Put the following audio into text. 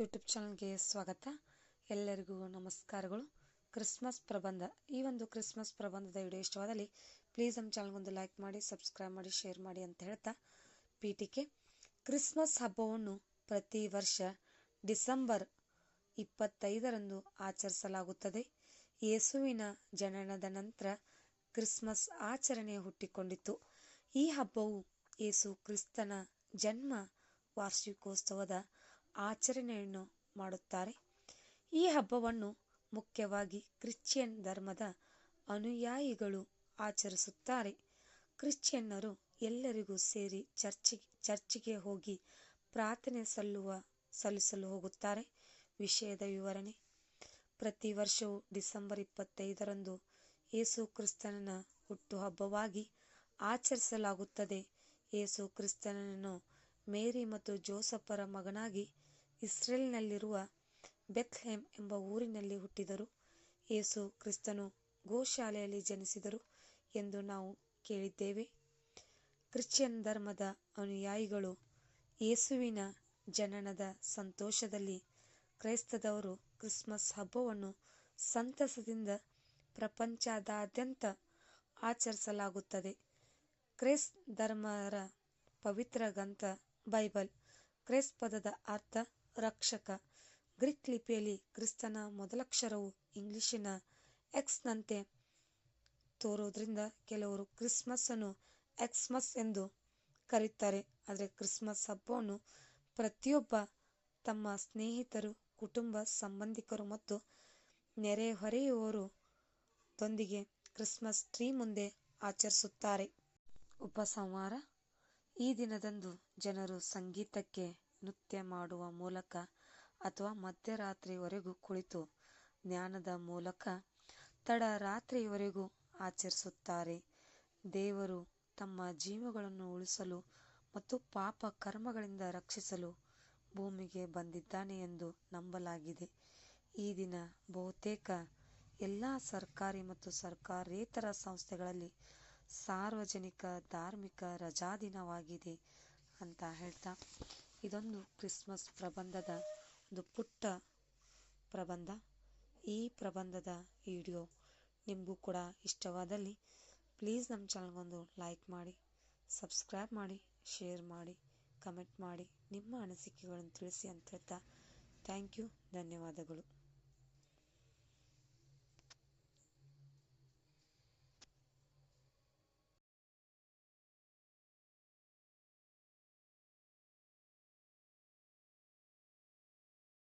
YouTube ಚಾನಲ್ಗೆ ಸ್ವಾಗತ. ಎಲ್ಲರಿಗೂ ನಮಸ್ಕಾರಗಳು. ಕ್ರಿಸ್ಮಸ್ ಪ್ರಬಂಧ. ಈ ಒಂದು ಕ್ರಿಸ್ಮಸ್ ಪ್ರಬಂಧದ ವಿಡಿಯೋ ಇಷ್ಟವಾದಲ್ಲಿ ಪ್ಲೀಸ್ ನಮ್ಮ ಚಾನಲ್ಗೊಂದು ಲೈಕ್ ಮಾಡಿ ಸಬ್ಸ್ಕ್ರೈಬ್ ಮಾಡಿ ಶೇರ್ ಮಾಡಿ ಅಂತ ಹೇಳ್ತಾ ಪೀಠಿಕೆ. ಕ್ರಿಸ್ಮಸ್ ಹಬ್ಬವನ್ನು ಪ್ರತಿ ವರ್ಷ ಡಿಸೆಂಬರ್ ಇಪ್ಪತ್ತೈದರಂದು ಆಚರಿಸಲಾಗುತ್ತದೆ. ಯೇಸುವಿನ ಜನನದ ನಂತರ ಕ್ರಿಸ್ಮಸ್ ಆಚರಣೆ ಹುಟ್ಟಿಕೊಂಡಿತು ಈ ಹಬ್ಬವು ಯೇಸು ಕ್ರಿಸ್ತನ ಜನ್ಮ ವಾರ್ಷಿಕೋತ್ಸವದ ಆಚರಣೆಯನ್ನು ಮಾಡುತ್ತಾರೆ. ಈ ಹಬ್ಬವನ್ನು ಮುಖ್ಯವಾಗಿ ಕ್ರಿಶ್ಚಿಯನ್ ಧರ್ಮದ ಅನುಯಾಯಿಗಳು ಆಚರಿಸುತ್ತಾರೆ. ಕ್ರಿಶ್ಚಿಯನ್ನರು ಎಲ್ಲರಿಗೂ ಸೇರಿ ಚರ್ಚಿ, ಚರ್ಚಿಗೆ ಹೋಗಿ ಪ್ರಾರ್ಥನೆ ಸಲ್ಲುವ, ಸಲ್ಲಿಸಲು ಹೋಗುತ್ತಾರೆ. ವಿಷಯದ ವಿವರಣೆ. ಪ್ರತಿ ವರ್ಷವೂ ಡಿಸೆಂಬರ್ ಇಪ್ಪತ್ತೈದರಂದು ಯೇಸು ಕ್ರಿಸ್ತನ ಹುಟ್ಟುಹಬ್ಬವಾಗಿ ಆಚರಿಸಲಾಗುತ್ತದೆ. ಯೇಸು ಕ್ರಿಸ್ತನನ್ನು ಮೇರಿ ಮತ್ತು ಜೋಸಫರ ಮಗನಾಗಿ ಇಸ್ರೇಲ್ನಲ್ಲಿರುವ ಬೆತ್ಲೆಹೆಮ್ ಎಂಬ ಊರಿನಲ್ಲಿ ಹುಟ್ಟಿದರು. ಯೇಸು ಕ್ರಿಸ್ತನು ಗೋಶಾಲೆಯಲ್ಲಿ ಜನಿಸಿದರು ಎಂದು ನಾವು ಕೇಳಿದ್ದೇವೆ. ಕ್ರಿಶ್ಚಿಯನ್ ಧರ್ಮದ ಅನುಯಾಯಿಗಳು ಯೇಸುವಿನ ಜನನದ ಸಂತೋಷದಲ್ಲಿ ಕ್ರೈಸ್ತದವರು ಕ್ರಿಸ್ಮಸ್ ಹಬ್ಬವನ್ನು ಸಂತಸದಿಂದ ಪ್ರಪಂಚದಾದ್ಯಂತ ಆಚರಿಸಲಾಗುತ್ತದೆ. ಕ್ರೈಸ್ತ ಧರ್ಮರ ಪವಿತ್ರ ಗ್ರಂಥ ಬೈಬಲ್. ಕ್ರೈಸ್ ಪದದ ಅರ್ಥ ರಕ್ಷಕ. ಗ್ರೀಕ್ ಲಿಪಿಯಲ್ಲಿ ಕ್ರಿಸ್ತನ ಮೊದಲಕ್ಷರವು ಇಂಗ್ಲಿಶಿನ ಎಕ್ಸ್ನಂತೆ ತೋರೋದ್ರಿಂದ ಕೆಲವರು ಕ್ರಿಸ್ಮಸ್ ಅನ್ನು ಎಕ್ಸ್ಮಸ್ ಎಂದು ಕರೆಯುತ್ತಾರೆ ಆದರೆ ಕ್ರಿಸ್ಮಸ್ ಹಬ್ಬವನ್ನು ಪ್ರತಿಯೊಬ್ಬ ತಮ್ಮ ಸ್ನೇಹಿತರು, ಕುಟುಂಬ ಸಂಬಂಧಿಕರು ಮತ್ತು ನೆರೆಹೊರೆಯುವವರು ದೊಂದಿಗೆ ಕ್ರಿಸ್ಮಸ್ ಟ್ರೀ ಮುಂದೆ ಆಚರಿಸುತ್ತಾರೆ. ಉಪಸಂಹಾರ ಈ ದಿನದಂದು ಜನರು ಸಂಗೀತಕ್ಕೆ ನೃತ್ಯ ಮಾಡುವ ಮೂಲಕ ಅಥವಾ ಮಧ್ಯರಾತ್ರಿವರೆಗೂ ಕುಳಿತು ಜ್ಞಾನದ ಮೂಲಕ ತಡರಾತ್ರಿಯವರೆಗೂ ಆಚರಿಸುತ್ತಾರೆ. ದೇವರು ತಮ್ಮ ಜೀವಗಳನ್ನು ಉಳಿಸಲು ಮತ್ತು ಪಾಪ ಕರ್ಮಗಳಿಂದ ರಕ್ಷಿಸಲು ಭೂಮಿಗೆ ಬಂದಿದ್ದಾನೆ ಎಂದು ನಂಬಲಾಗಿದೆ. ಈ ದಿನ ಬಹುತೇಕ ಎಲ್ಲ ಸರ್ಕಾರಿ ಮತ್ತು ಸರ್ಕಾರೇತರ ಸಂಸ್ಥೆಗಳಲ್ಲಿ ಸಾರ್ವಜನಿಕ ಧಾರ್ಮಿಕ ರಜಾದಿನವಾಗಿದೆ ಅಂತ ಹೇಳ್ತಾ, ಇದೊಂದು ಕ್ರಿಸ್ಮಸ್ ಪ್ರಬಂಧದ, ಒಂದು ಪುಟ್ಟ ಪ್ರಬಂಧ. ಈ ಪ್ರಬಂಧದ ವಿಡಿಯೋ ನಿಮಗೂ ಕೂಡ ಇಷ್ಟವಾದಲ್ಲಿ ಪ್ಲೀಸ್ ನಮ್ಮ ಚಾನಲ್ಗೊಂದು ಲೈಕ್ ಮಾಡಿ, ಸಬ್ಸ್ಕ್ರೈಬ್ ಮಾಡಿ, ಶೇರ್ ಮಾಡಿ, ಕಮೆಂಟ್ ಮಾಡಿ, ನಿಮ್ಮ ಅನಿಸಿಕೆಗಳನ್ನು ತಿಳಿಸಿ ಅಂತ ಹೇಳ್ತಾ, ಥ್ಯಾಂಕ್ ಯು, ಧನ್ಯವಾದಗಳು.